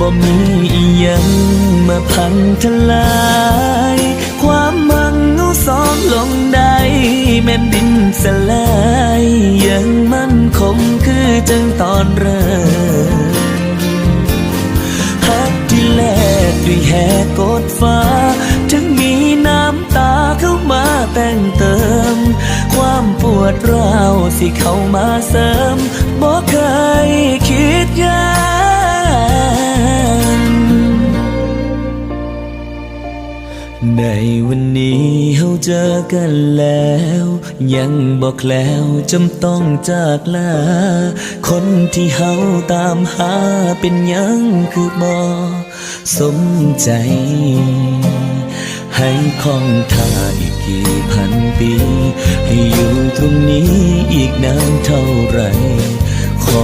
บ่มีอียังมาพังทลาย ความมังเอาสองลงได้แม่นดินสลายยังมั่นคงคือจังตอนเริ่มฮักที่แลกด้วยแหกกดฟ้า ถึงมีน้ำตาเข้ามาแต่งเติม ความปวดร้าวสิเข้ามาเสริมบอก ในวันนี้เฮาเจอกันแล้ว ยังบอกแล้วจำต้องจากลา คนที่เฮาตามหาเป็นยังคือบ่สมใจ ให้คองท่าอีกกี่พันปี ให้อยู่ตรงนี้อีกนานเท่าไหรขอ